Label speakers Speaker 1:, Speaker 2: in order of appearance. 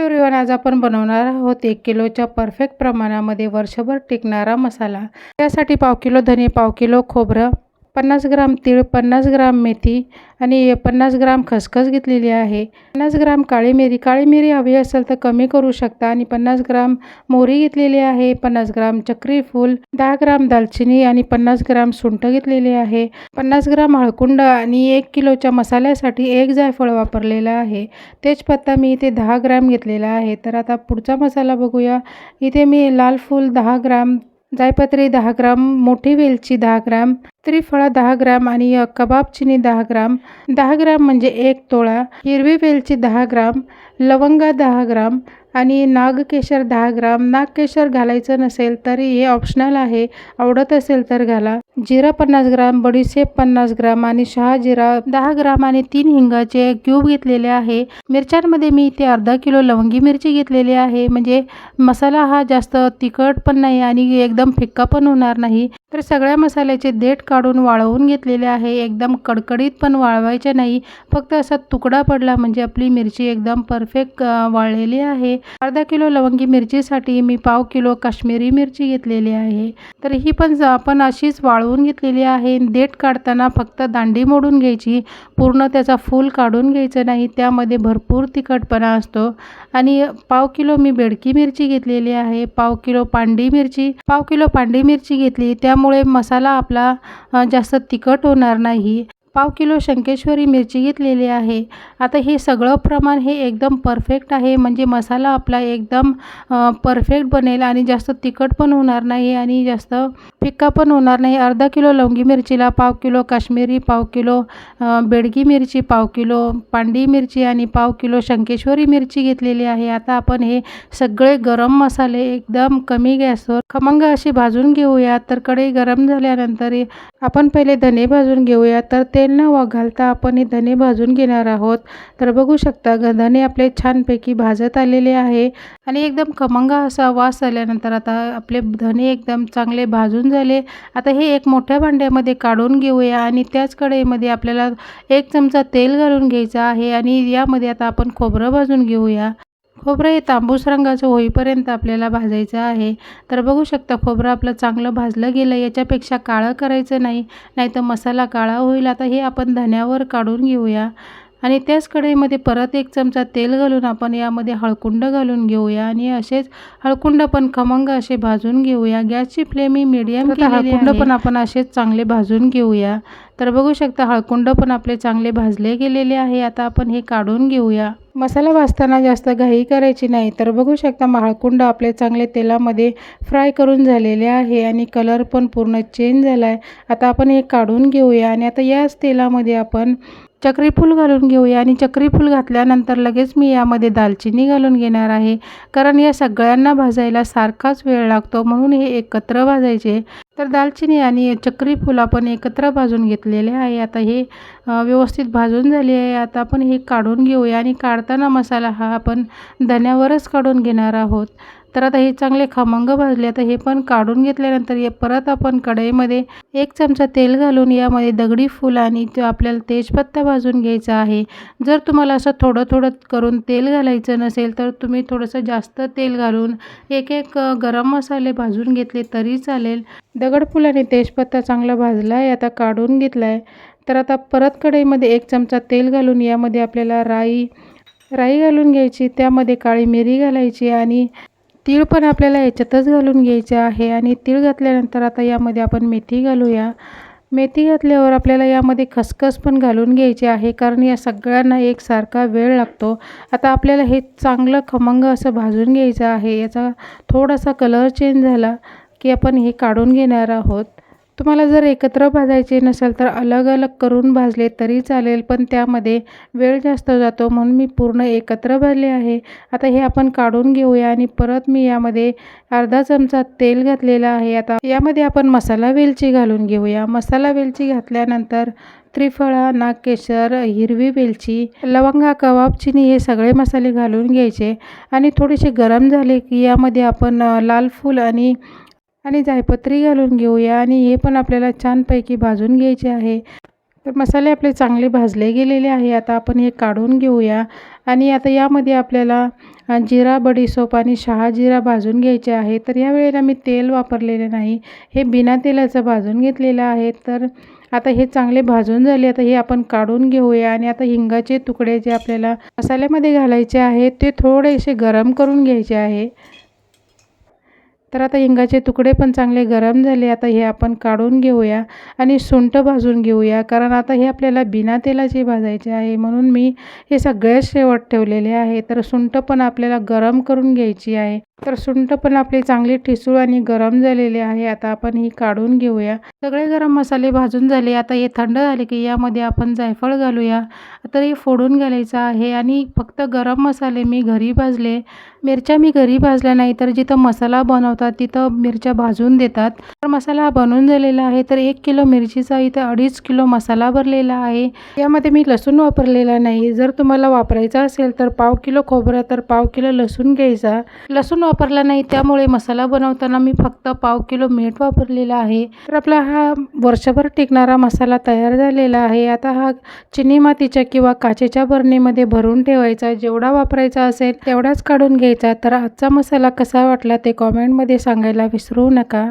Speaker 1: Everyone आज आपण बनवणार आहोत एक किलोच्या परफेक्ट प्रमाणामध्ये वर्षभर टिकणारा मसाला. त्यासाठी पाव किलो धने पाव किलो खोबरं पन्नास ग्राम तीळ पन्नास ग्राम मेथी आणि पन्नास ग्राम खसखस घेतलेली आहे. पन्नास ग्राम काळी मिरी. काळी मिरी हवी असेल तर कमी करू शकता आणि पन्नास ग्राम मोहरी घेतलेली आहे पन्नास ग्राम चक्री फूल दहा ग्राम दालचिनी आणि पन्नास ग्राम सुंठ घेतलेली आहे. पन्नास ग्राम हळकुंड आणि एक किलोच्या मसाल्यासाठी एक जायफळ वापरलेला आहे. तेजपत्ता मी इथे दहा ग्राम घेतलेला आहे. तर आता पुढचा मसाला बघूया. इथे मी लाल फूल दहा ग्राम जायपत्री दहा ग्राम मोठी वेलची दहा ग्राम त्रिफळा दहा ग्राम आणि कबाब चिनी दहा ग्राम. दहा ग्राम म्हणजे एक तोळा. हिरवी वेलची दहा ग्राम लवंगा दहा ग्राम आणि नागकेशर दहा ग्राम. नागकेशर घालायचं नसेल तरी हे ऑप्शनल आहे. आवडत असेल तर घाला. जिरा पन्नास ग्राम बडीशेप पन्नास ग्राम आणि शहाजिरा दहा ग्राम आणि तीन हिंगाचे क्यूब घेतलेले आहे. मिरच्यांमध्ये मी इथे अर्धा किलो लवंगी मिरची घेतलेली आहे. म्हणजे मसाला हा जास्त तिखट पण नाही आणि एकदम फिक्का पण होणार नाही. तर सगळ्या मसाल्याचे देठ काढून वाळवून घेतलेले आहे. एकदम कडकडीत पण वाळवायचे नाही. फक्त असा तुकडा पडला म्हणजे आपली मिरची एकदम परफेक्ट वाळलेली आहे. अर्धा किलो लवंगी मिरचीसाठी मी पाव किलो काश्मीरी मिरची घेतलेली आहे. तर ही पण ज- आपण अशीच वाळवून घेतलेली आहे. देठ काढताना फक्त दांडी मोडून घ्यायची. पूर्ण त्याचा फूल काढून घ्यायचं नाही. त्यामध्ये भरपूर तिखटपणा असतो. आणि पाव किलो मी बेडकी मिरची घेतलेली आहे. पाव किलो पांडी मिरची पाव किलो पांडी मिरची घेतली. त्या त्यामुळे मसाला आपला जास्त तिखट होणार नाही. पाव किलो शंकेश्वरी मिरची घेतलेली आहे. आता हे सगळं प्रमाण हे एकदम परफेक्ट आहे. म्हणजे मसाला आपला एकदम परफेक्ट बनेल आणि जास्त तिखट पण होणार नाही आणि जास्त फिक्का पण होणार नाही. अर्धा किलो लवंगी मिरचीला पाव किलो काश्मीरी पाव किलो बेडगी मिरची पाव किलो पांडी मिरची आणि पाव किलो शंकेश्वरी मिरची घेतलेली आहे. आता आपण हे सगळे गरम मसाले एकदम कमी गॅसवर खमंग असे भाजून घेऊया तर कढई गरम झाल्यानंतर आपण पहिले धने भाजून घेऊया तर ते तेल न वा आपण हे धने भाजून घेणार आहोत. तर बघू शकता ग धने आपले छानपैकी भाजत आलेले आहे. आणि एकदम खमंग असा वास आल्यानंतर आता आपले धने एकदम चांगले भाजून झाले. आता हे एक मोठ्या भांड्यामध्ये काढून घेऊया आणि त्याच कढईमध्ये आपल्याला एक चमचा तेल घालून घ्यायचा आहे आणि यामध्ये आता आपण खोबरं भाजून घेऊया. खोबरं हे तांबूस रंगाचं होईपर्यंत आपल्याला भाजायचं आहे. तर बघू शकता खोबरं आपलं चांगलं भाजलं गेलं याच्यापेक्षा काळं करायचं नाही नाहीतर मसाला काळा होईल. आता हे आपण धन्यावर काढून घेऊया. आणि त्याच कढईमध्ये परत एक चमचा तेल घालून आपण यामध्ये हळकुंड घालून घेऊया आणि असेच हळकुंड पण खमंग असे भाजून घेऊया. गॅसची फ्लेम ही मीडियम हळकुंड पण आपण असेच चांगले भाजून घेऊया. तर बघू शकता हळकुंड पण आपले चांगले भाजले गेलेले आहे. आता आपण हे काढून घेऊया. मसाला भाजताना जास्त घाई करायची नाही. तर बघू शकता हळकुंड आपले चांगले तेलामध्ये फ्राय करून झालेले आहे आणि कलर पण पूर्ण चेंज झाला आहे आता आपण हे काढून घेऊया आणि आता याच तेलामध्ये आपण चक्रीफूल घालून घेऊया आणि चक्रीफूल घातल्यानंतर लगेच मी यामध्ये दालचिनी घालून घेणार आहे. कारण या सगळ्यांना भाजायला सारखाच वेळ लागतो म्हणून हे एकत्र भाजायचे. तर दालचिनी आणि चक्रीफूल आपण एकत्र भाजून घेतलेले आहे. आता हे व्यवस्थित भाजून झाले आहे. आता आपण हे काढून घेऊया आणि काढताना मसाला हा आपण धण्यावरच काढून घेणार आहोत. तर आता हे चांगले खमंग भाजले. आता हे पण काढून घेतल्यानंतर हे परत आपण कढईमध्ये एक चमचा तेल घालून यामध्ये दगडी फूल आणि तो आपल्याला तेजपत्ता भाजून घ्यायचा आहे. जर तुम्हाला असं थोडं थोडं करून तेल घालायचं नसेल तर तुम्ही थोडंसं जास्त तेल घालून एक एक गरम मसाले भाजून घेतले तरी चालेल. दगडफूल आणि तेजपत्ता चांगला भाजला आहे आता काढून घेतला आहे तर आता परत कढईमध्ये एक चमचा तेल घालून यामध्ये आपल्याला राई राई घालून घ्यायची. त्यामध्ये काळी मिरी घालायची आणि तीळ पण आपल्याला याच्यातच घालून घ्यायचे आहे आणि तीळ घातल्यानंतर आता यामध्ये आपण मेथी घालूया. मेथी घातल्यावर आपल्याला यामध्ये खसखस पण घालून घ्यायची आहे कारण या सगळ्यांना एकसारखा वेळ लागतो. आता आपल्याला हे चांगलं खमंग असं भाजून घ्यायचं आहे. याचा थोडासा कलर चेंज झाला की आपण हे काढून घेणार आहोत. तुम्हाला जर एकत्र भाजायचे नसेल तर अलग अलग करून भाजले तरी चालेल पण त्यामध्ये वेळ जास्त जातो म्हणून मी पूर्ण एकत्र भाजले आहे. आता हे आपण काढून घेऊया आणि परत मी यामध्ये अर्धा चमचा तेल घातलेला आहे. आता यामध्ये आपण मसाला वेलची घालून घेऊया. मसाला वेलची घातल्यानंतर त्रिफळा नागकेशर हिरवी वेलची लवंगा कबाब चिनी हे सगळे मसाले घालून घ्यायचे. आणि थोडेसे गरम झाले की यामध्ये आपण लाल फूल आणि आणि जायपत्री घालून घेऊया आणि हे पण आपल्याला छानपैकी भाजून घ्यायचे आहे. तर मसाले आपले चांगले भाजले गेलेले आहे. आता आपण हे काढून घेऊया. आणि आता यामध्ये आपल्याला जिरा बडीसोप आणि शहाजिरा भाजून घ्यायचे आहे. तर या वेळेला मी तेल वापरलेले नाही. हे बिना तेलाचं भाजून घेतलेलं आहे. तर आता हे चांगले भाजून झाले. आता हे आपण काढून घेऊया. आणि आता हिंगाचे तुकडे जे आपल्याला मसाल्यामध्ये घालायचे आहेत ते थोडेसे गरम करून घ्यायचे आहे. तर आता हिंगाचे तुकडे पण चांगले गरम झाले. आता हे आपण काढून घेऊया आणि सुंठ भाजून घेऊया. कारण आता हे आपल्याला बिना तेलाचे भाजायचे आहे. म्हणून मी हे सगळ्यात शेवट ठेवलेले आहे. तर सुंठ पण आपल्याला गरम करून घ्यायची आहे. तर सुंठ पण आपले चांगले ठिसूळ आणि गरम झालेले आहे. आता आपण ही काढून घेऊया. सगळे गरम मसाले भाजून झाले. आता हे थंड झाले की यामध्ये आपण जायफळ घालूया. तर हे फोडून घालायचं आहे आणि फक्त गरम मसाले मी घरी भाजले. मिरच्या मी घरी भाजल्या नाही तर जिथं मसाला बनवतात तिथं मिरच्या भाजून देतात. तर मसाला बनून बनवून झालेला आहे तर एक किलो मिरचीचा इथं अडीच किलो मसाला भरलेला आहे. यामध्ये मी लसूण वापरलेला नाही. जर तुम्हाला वापरायचा असेल तर पाव किलो खोबरा तर पाव किलो लसूण घ्यायचा. लसूण वापरला नाही त्यामुळे मसाला बनवताना मी फक्त पाव किलो मीठ वापरलेला आहे. तर आपला हा वर्षभर टिकणारा मसाला तयार झालेला आहे. आता हा चिनी मातीच्या किंवा काचेच्या बरणीमध्ये भरून ठेवायचा. जेवढा वापरायचा असेल तेवढाच काढून घ्यायचा. तर आजचा मसाला कसा वाटला ते कॉमेंटमध्ये सांगायला विसरू नका.